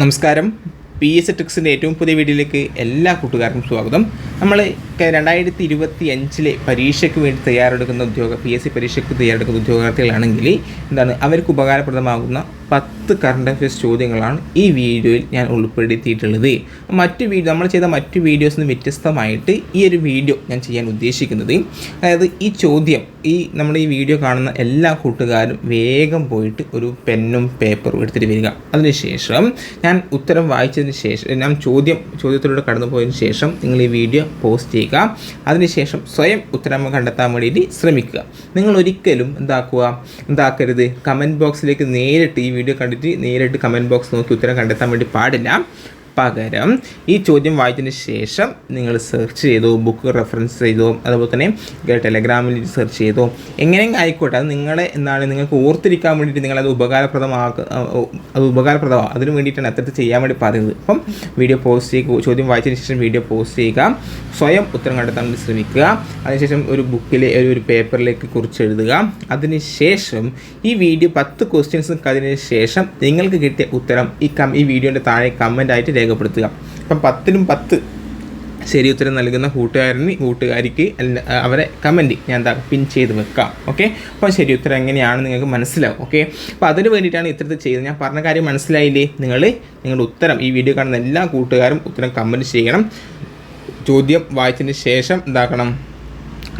നമസ്കാരം. P S ട്രിക്സിന്റെ ഏറ്റവും പുതിയ വീഡിയോയിലേക്ക് എല്ലാ കൂട്ടുകാർക്കും സ്വാഗതം. നമ്മൾ രണ്ടായിരത്തി ഇരുപത്തി അഞ്ചിലെ പരീക്ഷയ്ക്ക് വേണ്ടി തയ്യാറെടുക്കുന്ന ഉദ്യോഗ പി എസ് സി പരീക്ഷയ്ക്ക് തയ്യാറെടുക്കുന്ന ഉദ്യോഗാർത്ഥികളാണെങ്കിൽ എന്താണ് അവർക്ക് ഉപകാരപ്രദമാകുന്ന പത്ത് കറണ്ട് അഫയേഴ്സ് ചോദ്യങ്ങളാണ് ഈ വീഡിയോയിൽ ഞാൻ ഉൾപ്പെടുത്തിയിട്ടുള്ളത്. മറ്റു വീഡിയോ നമ്മൾ ചെയ്ത മറ്റു വീഡിയോസിൽ നിന്ന് വ്യത്യസ്തമായിട്ട് ഈ ഒരു വീഡിയോ ഞാൻ ചെയ്യാൻ ഉദ്ദേശിക്കുന്നത്. അതായത് ഈ ചോദ്യം ഈ നമ്മൾ ഈ വീഡിയോ കാണുന്ന എല്ലാ കൂട്ടുകാരും വേഗം പോയിട്ട് ഒരു പെന്നും പേപ്പറും എടുത്തിട്ട് വരിക. അതിനുശേഷം ഞാൻ ഉത്തരം വായിച്ചതിന് ശേഷം ഞാൻ ചോദ്യം ചോദ്യത്തിലൂടെ കടന്നു പോയതിന് ശേഷം നിങ്ങൾ ഈ വീഡിയോ പോസ്റ്റ് ചെയ്യുക. അതിനുശേഷം സ്വയം ഉത്തരം കണ്ടെത്താൻ വേണ്ടിയിട്ട് ശ്രമിക്കുക. നിങ്ങൾ ഒരിക്കലും എന്താക്കുക എന്താക്കരുത്. കമന്റ് ബോക്സിലേക്ക് നേരിട്ട് ഈ വീഡിയോ കണ്ടിട്ട് നേരിട്ട് കമന്റ് ബോക്സ് നോക്കി ഉത്തരം കണ്ടെത്താൻ വേണ്ടി പാടില്ല. പകരം ഈ ചോദ്യം വായിച്ചതിന് ശേഷം നിങ്ങൾ സെർച്ച് ചെയ്തോ ബുക്ക് റെഫറൻസ് ചെയ്തോ അതുപോലെ തന്നെ ടെലഗ്രാമിൽ സെർച്ച് ചെയ്തോ എങ്ങനെയും ആയിക്കോട്ടെ അത് നിങ്ങളെ എന്താണ് നിങ്ങൾക്ക് ഓർത്തിരിക്കാൻ വേണ്ടിയിട്ട് നിങ്ങളത് ഉപകാരപ്രദമാക്കുക അത് ഉപകാരപ്രദമാകും അതിന് വേണ്ടിയിട്ടാണ് അത്തരത്തിൽ ചെയ്യാൻ വേണ്ടി പറയുന്നത്. അപ്പം വീഡിയോ പോസ്റ്റ് ചെയ്യുക ചോദ്യം വായിച്ചതിന് ശേഷം വീഡിയോ പോസ്റ്റ് ചെയ്യുക സ്വയം ഉത്തരം കണ്ടെത്താൻ വേണ്ടി ശ്രമിക്കുക അതിനുശേഷം ഒരു ബുക്കിലെ ഒരു പേപ്പറിലേക്ക് കുറിച്ച് എഴുതുക അതിനുശേഷം ഈ വീഡിയോ പത്ത് ക്വസ്റ്റ്യൻസ് അതിന് ശേഷം നിങ്ങൾക്ക് കിട്ടിയ ഉത്തരം ഈ കം ഈ വീഡിയോന്റെ താഴെ കമന്റ് ആയിട്ട് രേഖപ്പെടുത്തുക. അപ്പം പത്തിനും പത്ത് ശരി ഉത്തരം നൽകുന്ന കൂട്ടുകാരന് കൂട്ടുകാരിക്ക് അവരെ കമന്റ് ഞാൻ എന്താ പിൻ ചെയ്ത് വെക്കാം. ഓക്കെ അപ്പോൾ ശരി ഉത്തരം എങ്ങനെയാണ് നിങ്ങൾക്ക് മനസ്സിലാവും. ഓക്കെ അപ്പോൾ അതിന് വേണ്ടിയിട്ടാണ് ഇത്തരത്തിൽ ചെയ്തത്. ഞാൻ പറഞ്ഞ കാര്യം മനസ്സിലായില്ലേ? നിങ്ങൾ നിങ്ങളുടെ ഉത്തരം ഈ വീഡിയോ കാണുന്ന എല്ലാ കൂട്ടുകാരും ഉത്തരം കമന്റ് ചെയ്യണം. ചോദ്യം വായിച്ചതിന് ശേഷം എന്താക്കണം?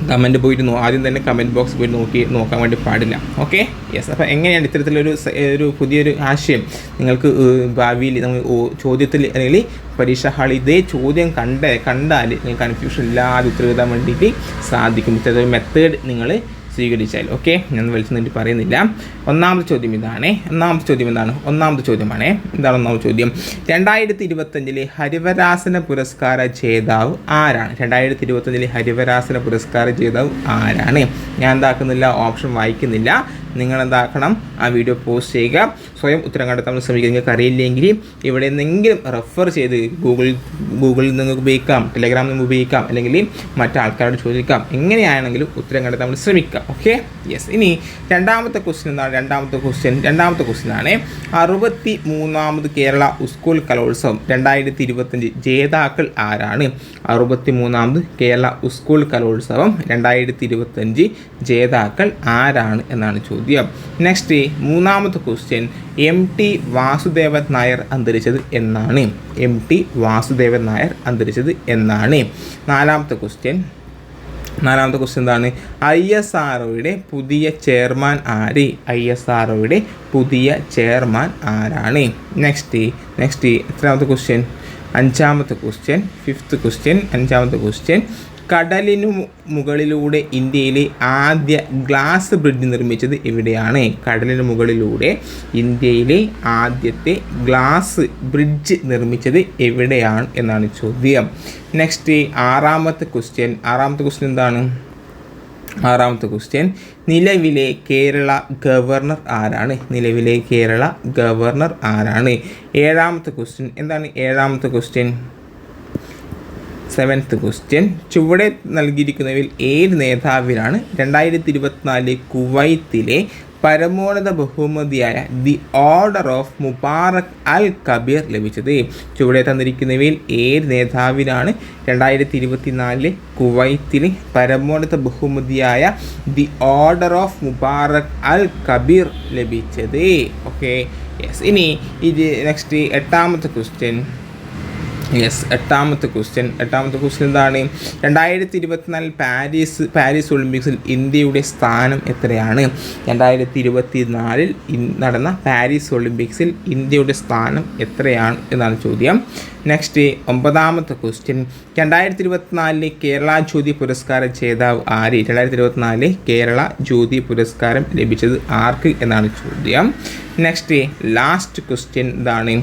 കമന്റ് പോയിട്ട് ആദ്യം തന്നെ കമന്റ് ബോക്സ് പോയി നോക്കി നോക്കാൻ വേണ്ടി പാടില്ല. ഓക്കെ യെസ് അപ്പോൾ എങ്ങനെയാണ് ഇത്തരത്തിലൊരു ഒരു പുതിയൊരു ആശയം? നിങ്ങൾക്ക് ഭാവിയിൽ നമ്മൾ ചോദ്യത്തിൽ അല്ലെങ്കിൽ പരീക്ഷാ ഹാളിൽ ഇതേ ചോദ്യം കണ്ട കണ്ടാൽ നിങ്ങൾക്ക് കൺഫ്യൂഷൻ ഇല്ലാതെ ഉത്തരവിടാൻ വേണ്ടിയിട്ട് സാധിക്കും. ഇത്തരത്തിലൊരു മെത്തേഡ് നിങ്ങൾ സ്വീകരിച്ചാൽ ഓക്കെ ഞാൻ വലിച്ചു നീട്ടി പറയുന്നില്ല. ഒന്നാമത്തെ ചോദ്യം ഇതാണ്. ഒന്നാമത്തെ ചോദ്യം എന്താണ്? ഒന്നാമത്തെ ചോദ്യമാണ്. എന്താണ് ഒന്നാമത്തെ ചോദ്യം? രണ്ടായിരത്തി ഇരുപത്തഞ്ചിലെ ഹരിവരാസന പുരസ്കാര ജേതാവ് ആരാണ്? രണ്ടായിരത്തി ഇരുപത്തഞ്ചിലെ ഹരിവരാസന പുരസ്കാര ജേതാവ് ആരാണ്? ഞാൻ എന്താക്കുന്നില്ല ഓപ്ഷൻ വായിക്കുന്നില്ല. നിങ്ങൾ എന്താക്കണം ആ വീഡിയോ പോസ്റ്റ് ചെയ്യുക. സ്വയം ഉത്തരം കണ്ടെത്താൻ ശ്രമിക്കുക. നിങ്ങൾക്ക് അറിയില്ലെങ്കിൽ ഇവിടെ നിന്നെങ്കിലും റെഫർ ചെയ്ത് ഗൂഗിൾ ഗൂഗിളിൽ നിന്ന് ഉപയോഗിക്കാം ടെലഗ്രാമിൽ നിന്ന് ഉപയോഗിക്കാം അല്ലെങ്കിൽ മറ്റാൾക്കാരോട് ചോദിക്കാം. എങ്ങനെയാണെങ്കിലും ഉത്തരം കണ്ടെത്താൻ നമ്മൾ ശ്രമിക്കാം ഓക്കെ യെസ് ഇനി രണ്ടാമത്തെ ക്വസ്റ്റ്യൻ എന്താണ്? രണ്ടാമത്തെ ക്വസ്റ്റ്യൻ രണ്ടാമത്തെ ക്വസ്റ്റ്യൻ ആണ് അറുപത്തി മൂന്നാമത് കേരള സ്കൂൾ കലോത്സവം രണ്ടായിരത്തി ഇരുപത്തഞ്ച് ജേതാക്കൾ ആരാണ്? അറുപത്തി മൂന്നാമത് കേരള സ്കൂൾ കലോത്സവം രണ്ടായിരത്തി ഇരുപത്തഞ്ച് ജേതാക്കൾ ആരാണ് എന്നാണ് ചോദ്യം. നെക്സ്റ്റ് മൂന്നാമത്തെ question M T Vasudevan Nair അന്തരിച്ചത് എന്നാണ്. എം ടി വാസുദേവൻ നായർ അന്തരിച്ചത് എന്നാണ്. നാലാമത്തെ ക്വസ്റ്റ്യൻ നാലാമത്തെ ക്വസ്റ്റ്യൻ എന്താണ്? ഐ എസ് ആർ പുതിയ ചെയർമാൻ ആര്? ഐ എസ് ആർ പുതിയ ചെയർമാൻ ആരാണ്? നെക്സ്റ്റ് നെക്സ്റ്റ് എത്രാമത്തെ ക്വസ്റ്റ്യൻ അഞ്ചാമത്തെ ക്വസ്റ്റ്യൻ ഫിഫ്ത്ത് ക്വസ്റ്റ്യൻ അഞ്ചാമത്തെ ക്വസ്റ്റ്യൻ കടലിനു മുകളിലൂടെ ഇന്ത്യയിലെ ആദ്യ ഗ്ലാസ് ബ്രിഡ്ജ് നിർമ്മിച്ചത് എവിടെയാണ്? കടലിന് മുകളിലൂടെ ഇന്ത്യയിലെ ആദ്യത്തെ ഗ്ലാസ് ബ്രിഡ്ജ് നിർമ്മിച്ചത് എവിടെയാണ് എന്നാണ് ചോദ്യം. നെക്സ്റ്റ് ആറാമത്തെ ക്വസ്റ്റ്യൻ ആറാമത്തെ ക്വസ്റ്റ്യൻ എന്താണ്? ആറാമത്തെ ക്വസ്റ്റ്യൻ നിലവിലെ കേരള ഗവർണർ ആരാണ്? നിലവിലെ കേരള ഗവർണർ ആരാണ്? ഏഴാമത്തെ ക്വസ്റ്റ്യൻ എന്താണ് ഏഴാമത്തെ ക്വസ്റ്റ്യൻ സെവൻത്ത് ക്വസ്റ്റ്യൻ ചുവടെ നൽകിയിരിക്കുന്നവയിൽ ഏത് നേതാവിനാണ് രണ്ടായിരത്തി ഇരുപത്തിനാല് കുവൈത്തിലെ പരമോന്നത ബഹുമതിയായ the order of Mubarak al Kabir ലഭിച്ചത്? ചുവടെ തന്നിരിക്കുന്നവയിൽ ഏത് നേതാവിനാണ് രണ്ടായിരത്തി ഇരുപത്തിനാലിലെ കുവൈത്തിലെ പരമോന്നത ബഹുമതിയായ the order of Mubarak al Kabir ലഭിച്ചത്? ഓക്കെ യെസ് ഇനി ഇത് നെക്സ്റ്റ് എട്ടാമത്തെ ക്വസ്റ്റ്യൻ യെസ് എട്ടാമത്തെ ക്വസ്റ്റ്യൻ എട്ടാമത്തെ ക്വസ്റ്റ്യൻ എന്താണ്? രണ്ടായിരത്തി ഇരുപത്തിനാലിൽ പാരീസ് പാരീസ് ഒളിമ്പിക്സിൽ ഇന്ത്യയുടെ സ്ഥാനം എത്രയാണ്? രണ്ടായിരത്തി ഇരുപത്തി നാലിൽ നടന്ന പാരീസ് ഒളിമ്പിക്സിൽ ഇന്ത്യയുടെ സ്ഥാനം എത്രയാണ് എന്നാണ് ചോദ്യം. നെക്സ്റ്റ് ഒമ്പതാമത്തെ ക്വസ്റ്റ്യൻ രണ്ടായിരത്തി ഇരുപത്തിനാലിലെ കേരള ജ്യോതി പുരസ്കാര ജേതാവ് ആര്? രണ്ടായിരത്തി ഇരുപത്തിനാലിലെ കേരള ജ്യോതി പുരസ്കാരം ലഭിച്ചത് ആർക്ക് എന്നാണ് ചോദ്യം. നെക്സ്റ്റ് ലാസ്റ്റ് ക്വസ്റ്റ്യൻ ഇതാണ്.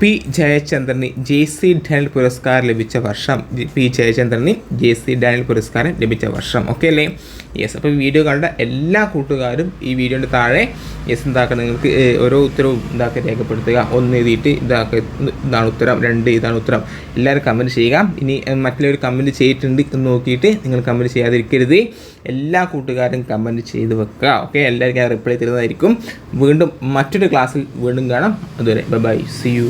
പി ജയചന്ദ്രന് ജെ സി ഡാനിൽ പുരസ്കാരം ലഭിച്ച വർഷം. പി ജയചന്ദ്രന് ജെ സി ഡാനിൽ പുരസ്കാരം ലഭിച്ച വർഷം. ഓക്കെ അല്ലേ? യെസ് അപ്പോൾ വീഡിയോ കണ്ട എല്ലാ കൂട്ടുകാരും ഈ വീഡിയോന്റെ താഴെ യെസ് എന്താക്കുക നിങ്ങൾക്ക് ഓരോ ഉത്തരവും ഇതാക്കി രേഖപ്പെടുത്തുക. ഒന്ന് എഴുതിയിട്ട് ഇതാക്കുക ഇതാണ് ഉത്തരം രണ്ട് ഇതാണ് ഉത്തരം. എല്ലാവരും കമന്റ് ചെയ്യുക. ഇനി മറ്റുള്ളവർ കമന്റ് ചെയ്തിട്ടുണ്ട് എന്ന് നോക്കിയിട്ട് നിങ്ങൾ കമന്റ് ചെയ്യാതിരിക്കരുത്. എല്ലാ കൂട്ടുകാരും കമന്റ് ചെയ്ത് വെക്കുക. ഓക്കെ എല്ലാവർക്കും ഞാൻ റിപ്ലൈ തരുന്നതായിരിക്കും. വീണ്ടും മറ്റൊരു ക്ലാസ്സിൽ വീണ്ടും കാണാം. അതുവരെ ബൈ സി യു